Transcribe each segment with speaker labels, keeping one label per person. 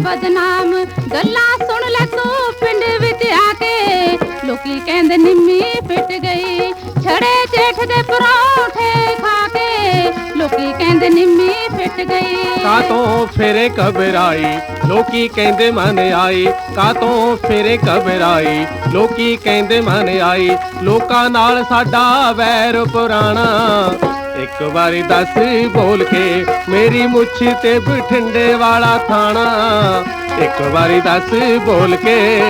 Speaker 1: ਬਦਨਾਮ। ਗੱਲਾਂ ਸੁਣ ਲੈ ਤੂੰ ਪਿੰਡ ਵਿੱਚ ਆ ਕੇ। ਲੋਕੀ ਕਹਿੰਦੇ, ਨਿੰਮੀ ਫਿੱਟ ਗਈ। ਛੜੇ ਜੇਠ ਦੇ ਪਰੌਂਠੇ। ਗਈ।
Speaker 2: ਕਾਤੋਂ ਫੇਰੇ ਘਬਰਾਈ? ਲੋਕੀ ਕਹਿੰਦੇ ਮਨ ਆਈ। ਕਾਤੋਂ ਫੇਰੇ ਘਬਰਾਈ? ਲੋਕੀ ਕਹਿੰਦੇ ਮਨ ਆਈ। ਲੋਕਾਂ ਨਾਲ ਸਾਡਾ ਵੈਰ ਪੁਰਾਣਾ। ਇੱਕ ਵਾਰੀ ਦੱਸ ਬੋਲ ਕੇ ਮੇਰੀ ਮੁੱਛ ਤੇ ਬਠਿੰਡੇ ਵਾਲਾ ਥਾਣਾ। ਇੱਕ ਵਾਰੀ ਦੱਸ ਬੋਲ ਕੇ।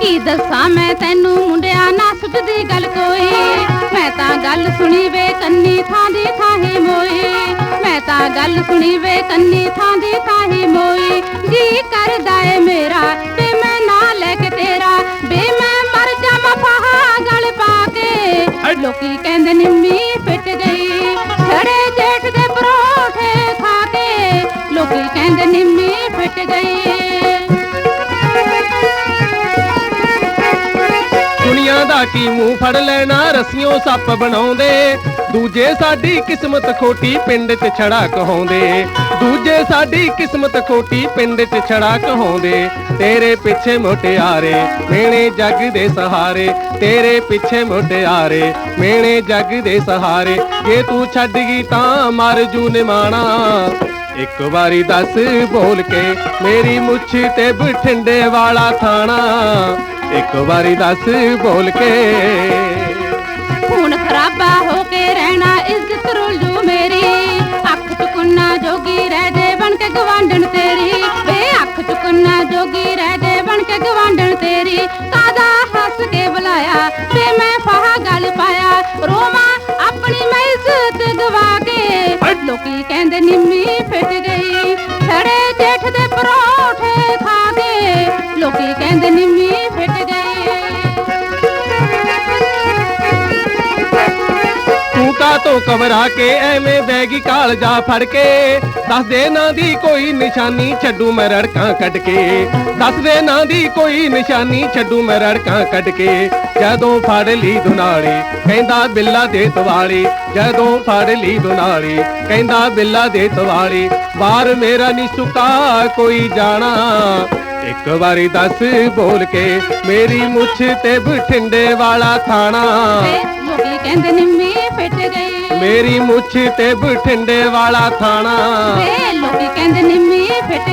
Speaker 1: ਕੀ ਦੱਸਾਂ ਮੈਂ ਤੈਨੂੰ ਮੁੰਡਿਆ ਨਾ ਸੁਝਦੀ ਗੱਲ ਕੋਈ? ਮੈਂ ਤਾਂ ਗੱਲ ਸੁਣੀ ਵੇ ਕੰਨੀ ਥਾਂ ਦੀ ਥਾਹੀ ਮੋਈ। ਮੈਂ ਤਾਂ ਗੱਲ ਸੁਣੀ ਵੇ ਕੰਨੀ ਥਾਂ ਦੀ ਥਾਹੀ ਮੋਈ। ਜੀ ਕਰਦਾ ਏ ਕੀ
Speaker 2: ਮੂੰਹ ਫੜ ਲੈਣਾ, ਰਸੀਓਂ ਸੱਪ ਬਣਾਉਂਦੇ। ਦੂਜੇ ਸਾਡੀ ਕਿਸਮਤ ਖੋਟੀ ਪਿੰਡ 'ਚ ਛੜਾ ਕਹਾਉਂਦੇ ਦੂਜੇ ਸਾਡੀ ਕਿਸਮਤ ਖੋਟੀ ਪਿੰਡ 'ਚ ਛੜਾ ਕਹਾਉਂਦੇ ਤੇਰੇ ਪਿੱਛੇ ਮੁਟਿਆਰੇ, ਮੇਣੇ ਜੱਗ ਦੇ ਸਹਾਰੇ। ਤੇਰੇ ਪਿੱਛੇ ਮੁਟਿਆਰੇ, ਮੇਣੇ ਜੱਗ ਦੇ ਸਹਾਰੇ। ਜੇ ਤੂੰ ਛੱਡ ਗਈ ਤਾਂ ਮਰ ਜੂ ਨਿਮਾਣਾ। ਇੱਕ ਵਾਰੀ ਦੱਸ ਬੋਲ ਕੇ ਮੇਰੀ ਮੁੱਛ ਤੇ ਬਠਿੰਡੇ ਵਾਲਾ ਥਾਣਾ। ਇੱਕ ਵਾਰੀ ਦੱਸ ਬੋਲ ਕੇ।
Speaker 1: ਖੂਨ ਖਰਾਬਾ ਹੋ ਕੇ ਰਹਿਣਾ ਇੱਜ਼ਤ ਰੁਲ ਮੇਰੀ। ਅੱਖ ਚੁਕੰਨਾ ਜੋਗੀ ਰਹਿ ਦੇ ਬਣ ਕੇ ਗਵਾਂਢਣ ਤੇਰੀ। ਵੇ ਅੱਖ ਚੁਕੰਨਾ ਜੋਗੀ ਰਹਿ ਦੇ ਬਣ ਕੇ ਗਵਾਂਢਣ ਤੇਰੀ। ਕਾਦਾ ਹੱਸ ਕੇ ਬੁਲਾਇਆ? ਤੇ ਮੈਂ ਫਾਹਾ ਗੱਲ ਪਾਇਆ। ਰੋਮਾ
Speaker 2: ਤੋਂ ਕਵਰਾ ਕੇ ਐਵੇਂ ਬੈਗੀ ਕਾਲਜਾ ਫੜ ਕੇ। ਦੱਸ ਦੇ ਨਾਂ ਦੀ ਕੋਈ ਨਿਸ਼ਾਨੀ, ਛੱਡੂ ਮੈਂ ਰੜਕਾਂ ਕੱਢ ਕੇ। ਦੱਸ ਦੇ ਨਾਂ ਦੀ ਕੋਈ ਨਿਸ਼ਾਨੀ, ਛੱਡੂ ਮੈਂ ਰੜਕਾਂ ਕੱਢ ਕੇ। ਜਦੋਂ ਫੜ ਲਈ ਦੁਨਾਲੀ, ਕਹਿੰਦਾ ਬਿੱਲਾ ਦੇ ਤਵਾਲੀ। ਜਦੋਂ ਫੜ ਲਈ ਦੁਨਾਲੀ, ਕਹਿੰਦਾ ਬਿੱਲਾ ਦੇ ਤਵਾਲੀ। ਬਾਹਰ ਮੇਰਾ ਨਹੀਂ ਸੁਕਾ, ਕੋਈ ਜਾਣਾ। ਇੱਕ ਵਾਰੀ ਦੱਸ ਬੋਲ ਕੇ, ਮੇਰੀ ਮੁੱਛ ਤੇ ਬਠਿੰਡੇ ਵਾਲਾ ਥਾਣਾ।
Speaker 1: ਕਹਿੰਦੇ ਨਿੰਮੀ ਫਿੱਟ ਗਈ
Speaker 2: ਮੇਰੀ ਮੁੱਛ ਤੇ ਬਠਿੰਡੇ ਵਾਲਾ ਥਾਣਾ।
Speaker 1: ਵੇ ਲੋਕੀ ਕਹਿੰਦੇ ਨਿੰਮੀ ਫਿੱਟ